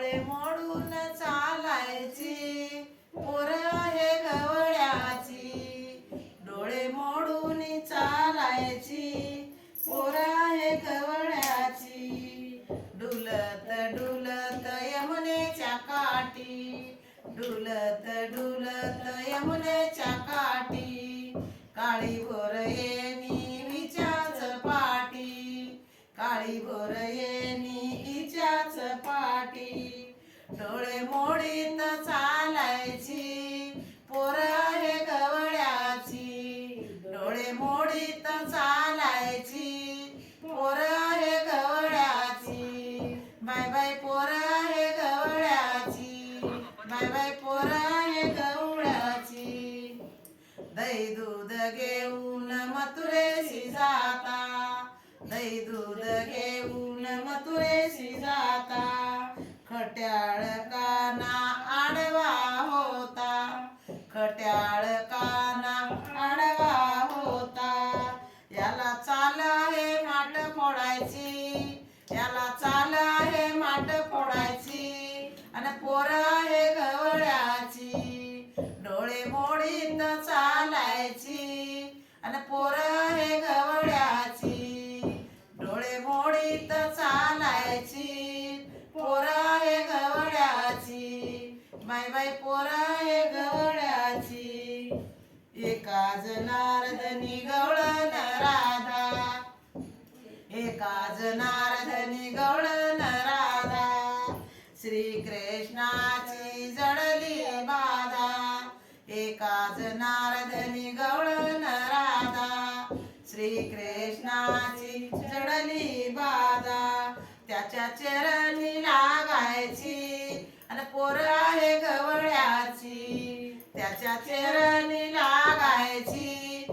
सापळे मोडून चालायची. पोर आहे गवड्याची डोळे मोडून चालायची. पोर आहे गवड्याची डुलत डुलत यमुनेच्या काठी. डुलत डुलत यमुनेच्या पाटी. डोळे मोडीत चालायची. पोर हे गवळ्याची डोळे मोडीत चालायची. पोर आहे गवळ्याची बाय बाय पोर हे गवळ्याची बाय बाय पोर हे गवळ्याची दही दूध घेऊन मथुरेशी जाता. दही दूध खट्याळ काना आडवा होता. खट्याळ काना आडवा होता. याला चाल आहे माट फोडायची. याला चाल आहे माट फोडायची. आणि पोर आहे गवळ्याची डोळे मोडीत चालायची. आणि पोर बाय बाय पोर हे गवळ्याची. एका नारदनी गवळण राधा. एकाज नारदनी गवळण राधा. श्री कृष्णाची जडली बाधा. एकाज नारदनी गवळण राधा. श्री कृष्णाची जडली बाधा. त्याच्या चरणी लागायची चरणी लागायची.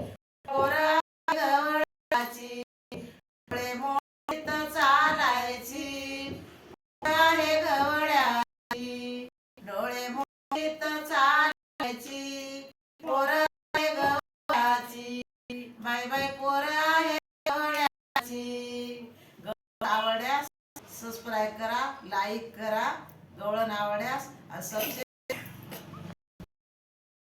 पोराची आहे चालायची. आहे गवळ्याची. डोळे मोठीत चालायची. पोर आहे गवळ्याची. बाय बाय पोर आहे गवळ्याची. गवळण आवडल्यास सबस्क्राईब करा लाईक करा. गवळण आवडल्यास सबस्क्राईब